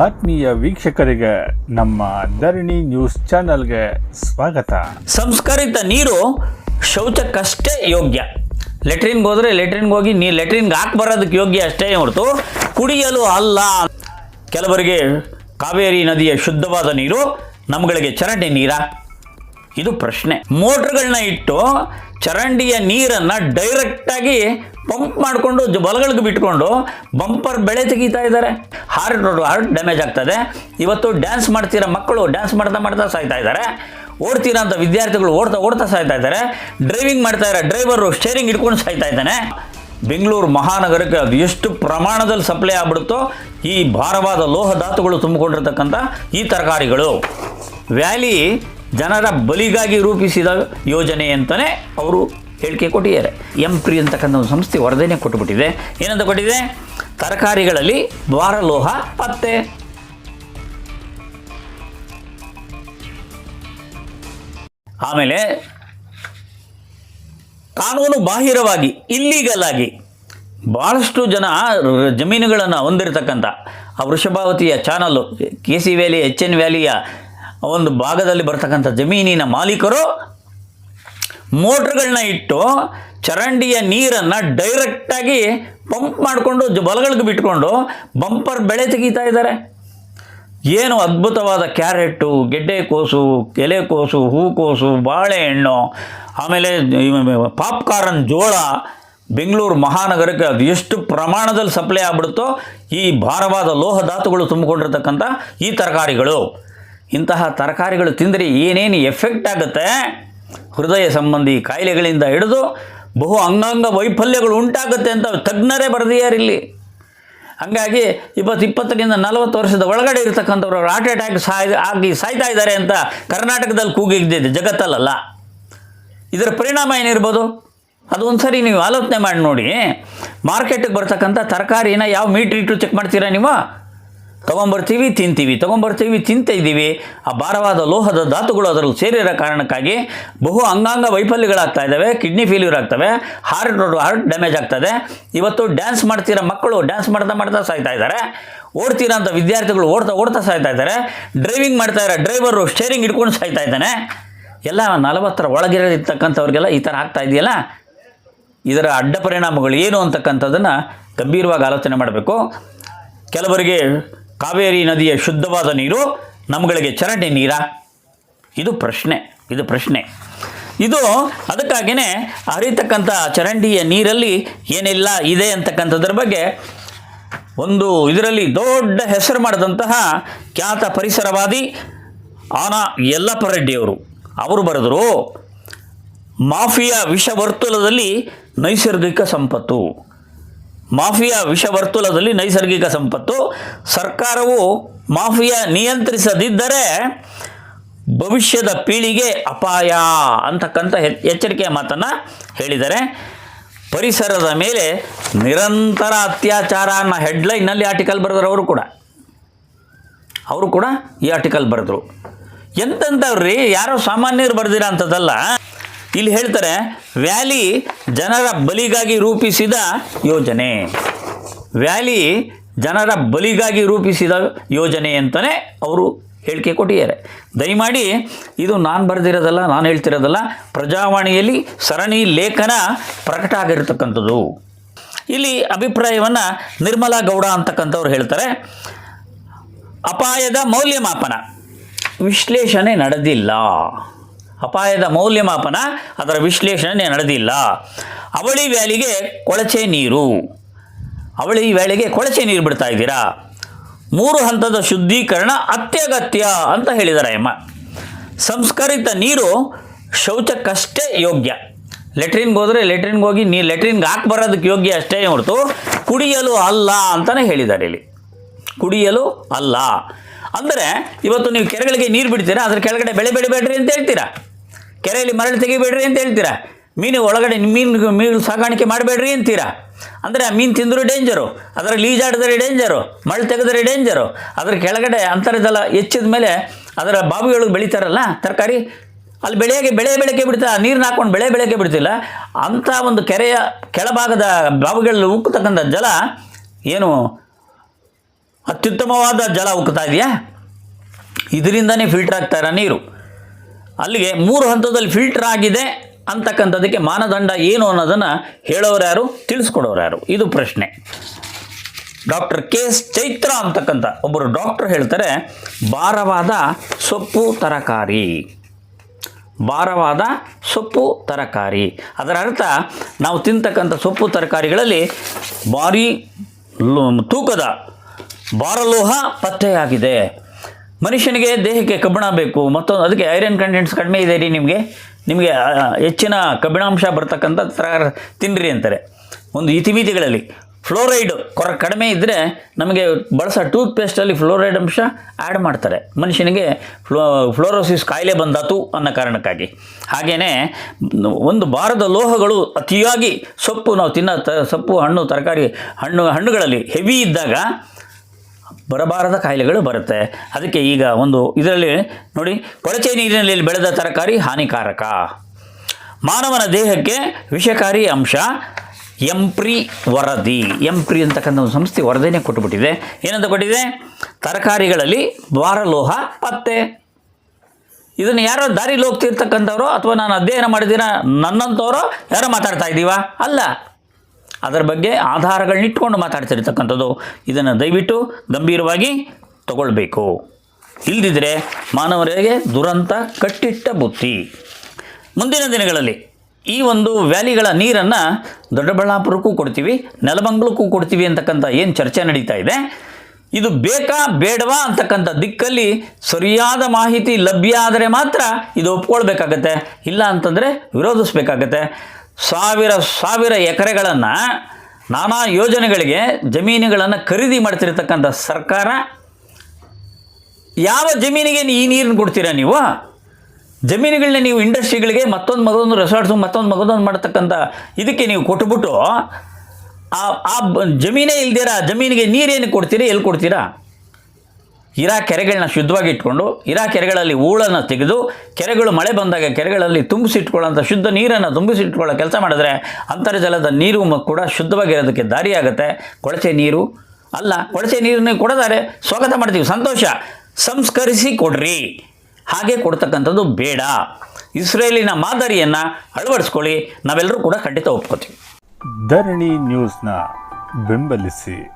ಆತ್ಮೀಯ ವೀಕ್ಷಕರಿಗೆ ನಮ್ಮ ಧರಣಿ ನ್ಯೂಸ್ ಚಾನೆಲ್ಗೆ ಸ್ವಾಗತ. ಸಂಸ್ಕರಿತ ನೀರು ಶೌಚಕ್ಕಷ್ಟೇ ಯೋಗ್ಯ. ಲೆಟ್ರಿನ್ಗೆ ಹೋದರೆ ಲೆಟ್ರಿನ್ಗೆ ಹೋಗಿ ನೀ ಲೆಟ್ರಿನ್ಗೆ ಹಾಕಿ ಬರೋದಕ್ಕೆ ಯೋಗ್ಯ ಅಷ್ಟೇ ಹೊರತು ಕುಡಿಯಲು ಅಲ್ಲ. ಕೆಲವರಿಗೆ ಕಾವೇರಿ ನದಿಯ ಶುದ್ಧವಾದ ನೀರು ನಮ್ಗಳಿಗೆ ಚರಂಡಿ ನೀರ. ಇದು ಪ್ರಶ್ನೆ. ಮೋಟ್ರ್ಗಳನ್ನ ಇಟ್ಟು ಚರಂಡಿಯ ನೀರನ್ನು ಡೈರೆಕ್ಟಾಗಿ ಪಂಪ್ ಮಾಡಿಕೊಂಡು ಬಲಗಳಿಗೆ ಬಿಟ್ಕೊಂಡು ಬಂಪರ್ ಬೆಳೆ ತೆಗೀತಾ ಇದ್ದಾರೆ. ಹಾರ್ಟ್ ಹಾರ್ಟ್ ಡ್ಯಾಮೇಜ್ ಆಗ್ತದೆ. ಇವತ್ತು ಡ್ಯಾನ್ಸ್ ಮಾಡ್ತಿರೋ ಮಕ್ಕಳು ಡ್ಯಾನ್ಸ್ ಮಾಡ್ತಾ ಮಾಡ್ತಾ ಸಾಯ್ತಾ ಇದ್ದಾರೆ. ಓಡ್ತೀರಾ ಅಂತ ವಿದ್ಯಾರ್ಥಿಗಳು ಓಡ್ತಾ ಓಡ್ತಾ ಸಾಯ್ತಾ ಇದ್ದಾರೆ. ಡ್ರೈವಿಂಗ್ ಮಾಡ್ತಾ ಇರೋ ಡ್ರೈವರು ಸ್ಟೇರಿಂಗ್ ಇಟ್ಕೊಂಡು ಸಾಯ್ತಾ ಇದ್ದಾನೆ. ಬೆಂಗಳೂರು ಮಹಾನಗರಕ್ಕೆ ಅದು ಎಷ್ಟು ಪ್ರಮಾಣದಲ್ಲಿ ಸಪ್ಲೈ ಆಗ್ಬಿಡುತ್ತೋ ಈ ಭಾರವಾದ ಲೋಹ ಧಾತುಗಳು ತುಂಬಿಕೊಂಡಿರ್ತಕ್ಕಂಥ ಈ ತರಕಾರಿಗಳು. ವ್ಯಾಲಿ ಜನರ ಬಲಿಗಾಗಿ ರೂಪಿಸಿದ ಯೋಜನೆ ಅಂತಲೇ ಅವರು ಹೇಳಿಕೆ ಕೊಟ್ಟಿದ್ದಾರೆ. ಎಂ ಪ್ರಿ ಅಂತಕ್ಕಂಥ ಒಂದು ಸಂಸ್ಥೆ ವರದಿನೇ ಕೊಟ್ಟುಬಿಟ್ಟಿದೆ. ಏನಂತ ಕೊಟ್ಟಿದೆ? ತರಕಾರಿಗಳಲ್ಲಿ ದ್ವಾರಲೋಹ ಪತ್ತೆ. ಆಮೇಲೆ ಕಾನೂನು ಬಾಹಿರವಾಗಿ ಇಲ್ಲೀಗಲ್ ಆಗಿ ಭಾಳಷ್ಟು ಜನ ಜಮೀನುಗಳನ್ನು ಹೊಂದಿರತಕ್ಕಂಥ ಆ ವೃಷಭಾವತಿಯ channel K C valley H N ವ್ಯಾಲಿಯ ಒಂದು ಭಾಗದಲ್ಲಿ ಬರ್ತಕ್ಕಂಥ ಜಮೀನಿನ ಮಾಲೀಕರು ಮೋಟ್ರ್ಗಳನ್ನ ಇಟ್ಟು ಚರಂಡಿಯ ನೀರನ್ನು ಡೈರೆಕ್ಟಾಗಿ ಪಂಪ್ ಮಾಡಿಕೊಂಡು ಬಲಗಳಿಗೆ ಬಿಟ್ಕೊಂಡು ಬಂಪರ್ ಬೆಳೆ ತೆಗೀತಾ ಇದ್ದಾರೆ. ಏನು ಅದ್ಭುತವಾದ ಕ್ಯಾರೆಟು ಗೆಡ್ಡೆಕೋಸು ಎಲೆಕೋಸು ಹೂಕೋಸು ಬಾಳೆಹಣ್ಣು, ಆಮೇಲೆ ಪಾಪ್ಕಾರನ್ ಜೋಳ, ಬೆಂಗಳೂರು ಮಹಾನಗರಕ್ಕೆ ಅದು ಎಷ್ಟು ಪ್ರಮಾಣದಲ್ಲಿ ಸಪ್ಲೈ ಆಗ್ಬಿಡುತ್ತೋ ಈ ಭಾರವಾದ ಲೋಹ ಧಾತುಗಳು ತುಂಬಿಕೊಂಡಿರ್ತಕ್ಕಂಥ ಈ ತರಕಾರಿಗಳು. ಇಂತಹ ತರಕಾರಿಗಳು ತಿಂದರೆ ಏನೇನು ಎಫೆಕ್ಟ್ ಆಗುತ್ತೆ? ಹೃದಯ ಸಂಬಂಧಿ ಕಾಯಿಲೆಗಳಿಂದ ಹಿಡಿದು ಬಹು ಅಂಗಾಂಗ ವೈಫಲ್ಯಗಳು ಉಂಟಾಗುತ್ತೆ ಅಂತ ತಜ್ಞರೇ ಬರೆದಿಯಾರು ಇಲ್ಲಿ. ಹಂಗಾಗಿ ಇಪ್ಪತ್ತು ಇಪ್ಪತ್ತಕ್ಕಿಂತ ನಲವತ್ತು ವರ್ಷದ ಒಳಗಡೆ ಇರತಕ್ಕಂಥವ್ರು ಹಾರ್ಟ್ ಅಟ್ಯಾಕ್ ಸಾಯ್, ಆಗಿ ಸಾಯ್ತಾ ಇದ್ದಾರೆ ಅಂತ ಕರ್ನಾಟಕದಲ್ಲಿ ಕೂಗಿದ್ದಿದೆ ಜಗತ್ತಲ್ಲ ಇದರ ಪರಿಣಾಮ ಏನಿರ್ಬೋದು? ಅದು ಒಂದು ಸರಿ ನೀವು ಆಲೋಚನೆ ಮಾಡಿ ನೋಡಿ. ಮಾರ್ಕೆಟಿಗೆ ಬರ್ತಕ್ಕಂಥ ತರಕಾರಿನ ಯಾವ ಮೀಟ್ರ್ ಇಟ್ಟು ಚೆಕ್ ಮಾಡ್ತೀರಾ ನೀವು? ತೊಗೊಂಬರ್ತೀವಿ, ತಿಂತೀವಿ. ತಗೊಂಬರ್ತೀವಿ, ತಿಂತ ಇದ್ದೀವಿ. ಆ ಭಾರವಾದ ಲೋಹದ ಧಾತುಗಳು ಅದರಲ್ಲಿ ಸೇರಿರೋ ಕಾರಣಕ್ಕಾಗಿ ಬಹು ಅಂಗಾಂಗ ವೈಫಲ್ಯಗಳಾಗ್ತಾ ಇದ್ದಾವೆ, ಕಿಡ್ನಿ ಫೇಲ್ಯೂರ್ ಆಗ್ತವೆ ಹಾರ್ಟ್ ಹಾರ್ಟ್ ಡ್ಯಾಮೇಜ್ ಆಗ್ತದೆ. ಇವತ್ತು ಡ್ಯಾನ್ಸ್ ಮಾಡ್ತಿರೋ ಮಕ್ಕಳು ಡ್ಯಾನ್ಸ್ ಮಾಡ್ತಾ ಮಾಡ್ತಾ ಸಾಯ್ತಾ ಇದ್ದಾರೆ. ಓಡ್ತೀರಾ ಅಂತ ವಿದ್ಯಾರ್ಥಿಗಳು ಓಡ್ತಾ ಓಡ್ತಾ ಸಾಯ್ತಾ ಇದ್ದಾರೆ. ಡ್ರೈವಿಂಗ್ ಮಾಡ್ತಾ ಇರೋ ಡ್ರೈವರು ಸ್ಟೇರಿಂಗ್ ಹಿಡ್ಕೊಂಡು ಸಾಯ್ತಾ ಇದ್ದಾನೆ. ಎಲ್ಲ ನಲವತ್ತರ ಒಳಗಿರತಕ್ಕಂಥವ್ರಿಗೆಲ್ಲ ಈ ಥರ ಆಗ್ತಾ ಇದೆಯಲ್ಲ? ಇದರ ಅಡ್ಡ ಪರಿಣಾಮಗಳು ಏನು ಅಂತಕ್ಕಂಥದ್ದನ್ನು ಗಂಭೀರವಾಗಿ ಆಲೋಚನೆ ಮಾಡಬೇಕು. ಕೆಲವರಿಗೆ ಕಾವೇರಿ ನದಿಯ ಶುದ್ಧವಾದ ನೀರು ನಮ್ಗಳಿಗೆ ಚರಂಡಿ ನೀರ? ಇದು ಪ್ರಶ್ನೆ ಇದು ಪ್ರಶ್ನೆ. ಇದು ಅದಕ್ಕಾಗಿಯೇ ಹರಿತಕ್ಕಂಥ ಚರಂಡಿಯ ನೀರಲ್ಲಿ ಏನೆಲ್ಲ, ಇದೆ ಅಂತಕ್ಕಂಥದ್ರ ಬಗ್ಗೆ ಒಂದು ಇದರಲ್ಲಿ ದೊಡ್ಡ ಹೆಸರು ಮಾಡಿದಂತಹ ಖ್ಯಾತ ಪರಿಸರವಾದಿ ಆನ ಯಲ್ಲಪ್ಪ ರೆಡ್ಡಿಯವರು ಅವರು ಬರೆದರು, ಮಾಫಿಯಾ ವಿಷವರ್ತುಲದಲ್ಲಿ ನೈಸರ್ಗಿಕ ಸಂಪತ್ತು. ಮಾಫಿಯಾ ವಿಷವರ್ತುಲದಲ್ಲಿ ನೈಸರ್ಗಿಕ ಸಂಪತ್ತು. ಸರ್ಕಾರವು ಮಾಫಿಯಾ ನಿಯಂತ್ರಿಸದಿದ್ದರೆ ಭವಿಷ್ಯದ ಪೀಳಿಗೆ ಅಪಾಯ ಅಂತಕ್ಕಂಥ ಎಚ್- ಎಚ್ಚರಿಕೆಯ ಮಾತನ್ನು ಹೇಳಿದರೆ, ಪರಿಸರದ ಮೇಲೆ ನಿರಂತರ ಅತ್ಯಾಚಾರ ಅನ್ನೋ ಹೆಡ್ಲೈನ್ನಲ್ಲಿ ಆರ್ಟಿಕಲ್ ಬರೆದರು ಅವರು ಕೂಡ. ಅವರು ಕೂಡ ಈ ಆರ್ಟಿಕಲ್ ಬರೆದರು. ಎಂತೆಂಥವ್ರಿ ಯಾರೋ ಸಾಮಾನ್ಯರು ಬರೆದಿರೋ ಅಂಥದ್ದಲ್ಲ. ಇಲ್ಲಿ ಹೇಳ್ತಾರೆ, ವ್ಯಾಲಿ ಜನರ ಬಲಿಗಾಗಿ ರೂಪಿಸಿದ ಯೋಜನೆ. ವ್ಯಾಲಿ ಜನರ ಬಲಿಗಾಗಿ ರೂಪಿಸಿದ ಯೋಜನೆ ಅಂತಲೇ ಅವರು ಹೇಳಿಕೆ ಕೊಟ್ಟಿದ್ದಾರೆ. ದಯಮಾಡಿ, ಇದು ನಾನು ಬರೆದಿರೋದಲ್ಲ, ನಾನು ಹೇಳ್ತಿರೋದಲ್ಲ, ಪ್ರಜಾವಾಣಿಯಲ್ಲಿ ಸರಣಿ ಲೇಖನ ಪ್ರಕಟ ಆಗಿರತಕ್ಕಂಥದ್ದು. ಇಲ್ಲಿ ಅಭಿಪ್ರಾಯವನ್ನು ನಿರ್ಮಲಾ ಗೌಡ ಅಂತಕ್ಕಂಥವ್ರು ಹೇಳ್ತಾರೆ, ಅಪಾಯದ ಮೌಲ್ಯಮಾಪನ. ವಿಶ್ಲೇಷಣೆ ನಡೆದಿಲ್ಲ. ಅಪಾಯದ ಮೌಲ್ಯಮಾಪನ ಅದರ ವಿಶ್ಲೇಷಣೆ ನಡೆದಿಲ್ಲ. ಅವಳಿ ವ್ಯಾಲಿಗೆ ಕೊಳಚೆ ನೀರು. ಅವಳಿ ವ್ಯಾಲಿಗೆ ಕೊಳಚೆ ನೀರು ಬಿಡ್ತಾ ಇದ್ದೀರಾ? ಮೂರು ಹಂತದ ಶುದ್ಧೀಕರಣ ಅತ್ಯಗತ್ಯ ಅಂತ ಹೇಳಿದ್ದಾರೆ ಅಮ್ಮ ಸಂಸ್ಕರಿತ ನೀರು ಶೌಚಕ್ಕಷ್ಟೇ ಯೋಗ್ಯ. ಲೆಟ್ರಿನ್ಗೆ ಹೋದರೆ ಲೆಟ್ರಿನ್ಗೆ ಹೋಗಿ ನೀ ಲೆಟ್ರಿನ್ಗೆ ಹಾಕಿ ಬರೋದಕ್ಕೆ ಯೋಗ್ಯ ಅಷ್ಟೇ ಹೊರತು ಕುಡಿಯಲು ಅಲ್ಲ ಅಂತಲೇ ಹೇಳಿದ್ದಾರೆ ಇಲ್ಲಿ. ಕುಡಿಯಲು ಅಲ್ಲ. ಅಂದರೆ ಇವತ್ತು ನೀವು ಕೆರೆಗಳಿಗೆ ನೀರು ಬಿಡ್ತೀರಾ? ಅದ್ರ ಕೆಳಗಡೆ ಬೆಳೆ ಬೆಳಿಬೇಡ್ರಿ ಅಂತ ಹೇಳ್ತೀರಾ? ಕೆರೆಯಲ್ಲಿ ಮರಳು ತೆಗಿಬೇಡ್ರಿ ಅಂತ ಹೇಳ್ತೀರಾ? ಮೀನು ಒಳಗಡೆ ಮೀನು ಮೀನು ಸಾಗಾಣಿಕೆ ಮಾಡಬೇಡ್ರಿ ಅಂತೀರಾ? ಅಂದರೆ ಆ ಮೀನು ತಿಂದರೂ ಡೇಂಜರು ಅದರ ಈಜಾಡಿದರೆ ಡೇಂಜರು, ಮರಳು ತೆಗೆದರೆ ಡೇಂಜರು, ಅದರ ಕೆಳಗಡೆ ಅಂತರ್ಜಲ ಹೆಚ್ಚಿದ ಮೇಲೆ ಅದರ ಬಾವಿಯೊಳಗೆ ಬೆಳೀತಾರಲ್ಲ ತರಕಾರಿ, ಅಲ್ಲಿ ಬೆಳೆಯಾಗಿ ಬೆಳೆ ಬೆಳಕೆ ಬಿಡ್ತಾ ನೀರನ್ನ ಹಾಕೊಂಡು ಬೆಳೆ ಬೆಳಕೆ ಬಿಡ್ತಿಲ್ಲ. ಅಂಥ ಒಂದು ಕೆರೆಯ ಕೆಳಭಾಗದ ಬಾವಿಗಳಲ್ಲಿ ಉಕ್ಕತಕ್ಕಂಥ ಜಲ ಏನು ಅತ್ಯುತ್ತಮವಾದ ಜಲ ಉಕ್ಕುತ್ತಾ ಇದೆಯಾ? ಇದರಿಂದನೇ ಫಿಲ್ಟರ್ ಆಗ್ತಾ ನೀರು. ಅಲ್ಲಿಗೆ ಮೂರು ಹಂತದಲ್ಲಿ ಫಿಲ್ಟರ್ ಆಗಿದೆ ಅಂತಕ್ಕಂಥದ್ದಕ್ಕೆ ಮಾನದಂಡ ಏನು ಅನ್ನೋದನ್ನು ಹೇಳೋರು ಯಾರು? ತಿಳಿಸ್ಕೊಡೋರು ಯಾರು? ಇದು ಪ್ರಶ್ನೆ. ಡಾಕ್ಟರ್ ಕೆ ಎಸ್ ಚೈತ್ರ ಅಂತಕ್ಕಂಥ ಒಬ್ಬರು ಡಾಕ್ಟರ್ ಹೇಳ್ತಾರೆ, ಭಾರವಾದ ಸೊಪ್ಪು ತರಕಾರಿ. ಭಾರವಾದ ಸೊಪ್ಪು ತರಕಾರಿ. ಅದರ ಅರ್ಥ, ನಾವು ತಿಂತಕ್ಕಂಥ ಸೊಪ್ಪು ತರಕಾರಿಗಳಲ್ಲಿ ಭಾರಿ ತೂಕದ ಭಾರಲೋಹ ಪತ್ತೆಯಾಗಿದೆ. ಮನುಷ್ಯನಿಗೆ ದೇಹಕ್ಕೆ ಕಬ್ಬಿಣ ಬೇಕು. ಮತ್ತೊಂದು, ಅದಕ್ಕೆ ಐರನ್ ಕಂಟೆಂಟ್ಸ್ ಕಡಿಮೆ ಇದೆ ರೀ ನಿಮಗೆ. ನಿಮಗೆ ಹೆಚ್ಚಿನ ಕಬ್ಬಿಣಾಂಶ ಬರ್ತಕ್ಕಂಥ ತರ ತಿನ್ನಿರಿ ಅಂತಾರೆ. ಒಂದು ಇತಿಮಿತಿಗಳಲ್ಲಿ ಫ್ಲೋರೈಡ್ ಕೊರ ಕಡಿಮೆ ಇದ್ದರೆ ನಮಗೆ ಬಳಸೋ ಟೂತ್ ಪೇಸ್ಟಲ್ಲಿ ಫ್ಲೋರೈಡ್ ಅಂಶ ಆ್ಯಡ್ ಮಾಡ್ತಾರೆ. ಮನುಷ್ಯನಿಗೆ ಫ್ಲೋ, ಫ್ಲೋರೋಸಿಸ್ ಕಾಯಿಲೆ ಬಂದಾತು ಅನ್ನೋ ಕಾರಣಕ್ಕಾಗಿ. ಹಾಗೆಯೇ ಒಂದು ಭಾರದ ಲೋಹಗಳು ಅತಿಯಾಗಿ ಸೊಪ್ಪು ನಾವು ತಿನ್ನೋ ಸೊಪ್ಪು, ಹಣ್ಣು, ತರಕಾರಿ, ಹಣ್ಣು, ಹಣ್ಣುಗಳಲ್ಲಿ ಹೆವಿ ಇದ್ದಾಗ ಬರಬಾರದ ಕಾಯಿಲೆಗಳು ಬರುತ್ತೆ. ಅದಕ್ಕೆ ಈಗ ಒಂದು ಇದರಲ್ಲಿ ನೋಡಿ, ಕೊಳಚೆ ನೀರಿನಲ್ಲಿ ಬೆಳೆದ ತರಕಾರಿ ಹಾನಿಕಾರಕ. ಮಾನವನ ದೇಹಕ್ಕೆ ವಿಷಕಾರಿ ಅಂಶ, ಎಂಪ್ರಿ ವರದಿ. ಎಂಪ್ರಿ ಅಂತಕ್ಕಂಥ ಒಂದು ಸಂಸ್ಥೆ ವರದಿನೇ ಕೊಟ್ಟುಬಿಟ್ಟಿದೆ ಏನಂತ ಕೊಟ್ಟಿದೆ? ತರಕಾರಿಗಳಲ್ಲಿ ಭಾರಲೋಹ ಪತ್ತೆ. ಇದನ್ನು ಯಾರೋ ದಾರಿಲಿ ಹೋಗ್ತಿರ್ತಕ್ಕಂಥವ್ರು ಅಥವಾ ನಾನು ಅಧ್ಯಯನ ಮಾಡಿದ್ದೀನ ನನ್ನಂಥವ್ರು ಯಾರೋ ಮಾತಾಡ್ತಾ ಇದ್ದೀವಾ? ಅಲ್ಲ. ಅದರ ಬಗ್ಗೆ ಆಧಾರಗಳನ್ನ ಇಟ್ಕೊಂಡು ಮಾತಾಡ್ತಿರ್ತಕ್ಕಂಥದ್ದು. ಇದನ್ನು ದಯವಿಟ್ಟು ಗಂಭೀರವಾಗಿ ತಗೊಳ್ಬೇಕು. ಇಲ್ದಿದ್ರೆ ಮಾನವರಿಗೆ ದುರಂತ ಕಟ್ಟಿಟ್ಟ ಬುತ್ತಿ ಮುಂದಿನ ದಿನಗಳಲ್ಲಿ ಈ ಒಂದು ವ್ಯಾಲಿಗಳ ನೀರನ್ನು ದೊಡ್ಡಬಳ್ಳಾಪುರಕ್ಕೂ ಕೊಡ್ತೀವಿ, ನೆಲಮಂಗ್ಲಕ್ಕೂ ಕೊಡ್ತೀವಿ ಅಂತಕ್ಕಂಥ ಏನು ಚರ್ಚೆ ನಡೀತಾ ಇದೆ? ಇದು ಬೇಕಾ ಬೇಡವಾ ಅಂತಕ್ಕಂಥ ದಿಕ್ಕಲ್ಲಿ ಸರಿಯಾದ ಮಾಹಿತಿ ಲಭ್ಯ ಆದರೆ ಮಾತ್ರ ಇದು ಒಪ್ಕೊಳ್ಬೇಕಾಗತ್ತೆ. ಇಲ್ಲ ಅಂತಂದರೆ ವಿರೋಧಿಸ್ಬೇಕಾಗತ್ತೆ. ಸಾವಿರ ಸಾವಿರ ಎಕರೆಗಳನ್ನು ನಾನಾ ಯೋಜನೆಗಳಿಗೆ ಜಮೀನುಗಳನ್ನು ಖರೀದಿ ಮಾಡ್ತಿರ್ತಕ್ಕಂಥ ಸರ್ಕಾರ, ಯಾವ ಜಮೀನಿಗೆ ಈ ನೀರನ್ನು ಕೊಡ್ತೀರಾ ನೀವು? ಜಮೀನುಗಳನ್ನ ನೀವು ಇಂಡಸ್ಟ್ರಿಗಳಿಗೆ ಮತ್ತೊಂದು ಮಗದೊಂದು ರೆಸಾರ್ಟ್ಸು ಮತ್ತೊಂದು ಮಗದೊಂದು ಮಾಡ್ತಕ್ಕಂಥ ಇದಕ್ಕೆ ನೀವು ಕೊಟ್ಬಿಟ್ಟು ಆ ಆ ಜಮೀನೇ ಇಲ್ದಿರ? ಜಮೀನಿಗೆ ನೀರೇನು ಕೊಡ್ತೀರಾ ಎಲ್ಲಿ ಕೊಡ್ತೀರಾ? ಇರಾ ಕೆರೆಗಳನ್ನ ಶುದ್ಧವಾಗಿ ಇಟ್ಕೊಂಡು, ಇರಾ ಕೆರೆಗಳಲ್ಲಿ ಹೂಳನ್ನು ತೆಗೆದು, ಕೆರೆಗಳು ಮಳೆ ಬಂದಾಗ ಕೆರೆಗಳಲ್ಲಿ ತುಂಬಿಸಿಟ್ಕೊಳ್ಳೋಂಥ ಶುದ್ಧ ನೀರನ್ನು ತುಂಬಿಸಿಟ್ಕೊಳ್ಳೋ ಕೆಲಸ ಮಾಡಿದ್ರೆ ಅಂತರ್ಜಲದ ನೀರು ಕೂಡ ಶುದ್ಧವಾಗಿರೋದಕ್ಕೆ ದಾರಿಯಾಗುತ್ತೆ. ಕೊಳಚೆ ನೀರು ಅಲ್ಲ, ಕೊಳಚೆ ನೀರನ್ನು ಕೊಡದಾರೆ. ಸ್ವಾಗತ ಮಾಡ್ತೀವಿ. ಸಂತೋಷ. ಸಂಸ್ಕರಿಸಿ ಕೊಡ್ರಿ. ಹಾಗೆ ಕೊಡ್ತಕ್ಕಂಥದ್ದು ಬೇಡ. ಇಸ್ರೇಲಿನ ಮಾದರಿಯನ್ನು ಅಳವಡಿಸ್ಕೊಳ್ಳಿ. ನಾವೆಲ್ಲರೂ ಕೂಡ ಖಂಡಿತ ಒಪ್ಕೋತೀವಿ. ಧರಣಿ ನ್ಯೂಸ್ನ ಬೆಂಬಲಿಸಿ.